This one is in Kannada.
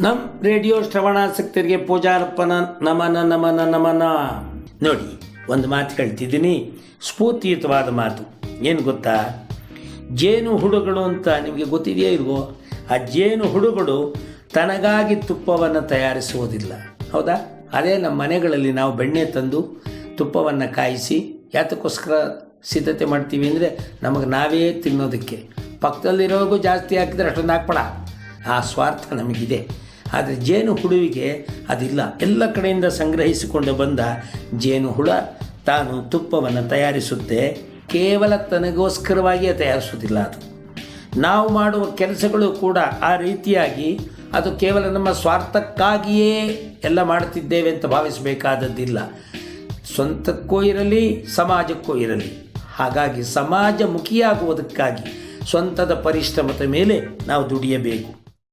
ನಮ್ಮ ರೇಡಿಯೋ ಶ್ರವಣಾಸಕ್ತರಿಗೆ ಪೂಜಾರ್ಪಣ, ನಮನ ನಮನ ನಮನ. ನೋಡಿ, ಒಂದು ಮಾತು ಹೇಳ್ತಿದ್ದೀನಿ ಸ್ಫೂರ್ತಿಯುತವಾದ ಮಾತು. ಏನು ಗೊತ್ತಾ? ಜೇನು ಹುಡುಗಳು ಅಂತ ನಿಮಗೆ ಗೊತ್ತಿದೆಯೇ ಇಲ್ವೋ? ಆ ಜೇನು ಹುಡುಗಳು ತನಗಾಗಿ ತುಪ್ಪವನ್ನು ತಯಾರಿಸುವುದಿಲ್ಲ. ಹೌದಾ? ಅದೇ ನಮ್ಮ ಮನೆಗಳಲ್ಲಿ ನಾವು ಬೆಣ್ಣೆ ತಂದು ತುಪ್ಪವನ್ನು ಕಾಯಿಸಿ ಯಾತಕ್ಕೋಸ್ಕರ ಸಿದ್ಧತೆ ಮಾಡ್ತೀವಿ ಅಂದರೆ ನಮಗೆ ನಾವೇ ತಿನ್ನೋದಕ್ಕೆ. ಪಕ್ಕದಲ್ಲಿರೋಗೂ ಜಾಸ್ತಿ ಹಾಕಿದ್ರೆ ಅಷ್ಟೊಂದು ಹಾಕ್ಬೇಡ. ಆ ಸ್ವಾರ್ಥ ನಮಗಿದೆ. ಆದರೆ ಜೇನು ಹುಳುವಿಗೆ ಅದಿಲ್ಲ. ಎಲ್ಲ ಕಡೆಯಿಂದ ಸಂಗ್ರಹಿಸಿಕೊಂಡು ಬಂದ ಜೇನು ಹುಳ ತಾನು ತುಪ್ಪವನ್ನು ತಯಾರಿಸುತ್ತೆ. ಕೇವಲ ತನಗೋಸ್ಕರವಾಗಿಯೇ ತಯಾರಿಸುವುದಿಲ್ಲ ಅದು. ನಾವು ಮಾಡುವ ಕೆಲಸಗಳು ಕೂಡ ಆ ರೀತಿಯಾಗಿ ಅದು ಕೇವಲ ನಮ್ಮ ಸ್ವಾರ್ಥಕ್ಕಾಗಿಯೇ ಎಲ್ಲ ಮಾಡುತ್ತಿದ್ದೇವೆ ಅಂತ ಭಾವಿಸಬೇಕಾದದ್ದಿಲ್ಲ. ಸ್ವಂತಕ್ಕೂ ಇರಲಿ, ಸಮಾಜಕ್ಕೂ ಇರಲಿ. ಹಾಗಾಗಿ ಸಮಾಜಮುಖಿಯಾಗುವುದಕ್ಕಾಗಿ ಸ್ವಂತದ ಪರಿಶ್ರಮದ ಮೇಲೆ ನಾವು ದುಡಿಯಬೇಕು.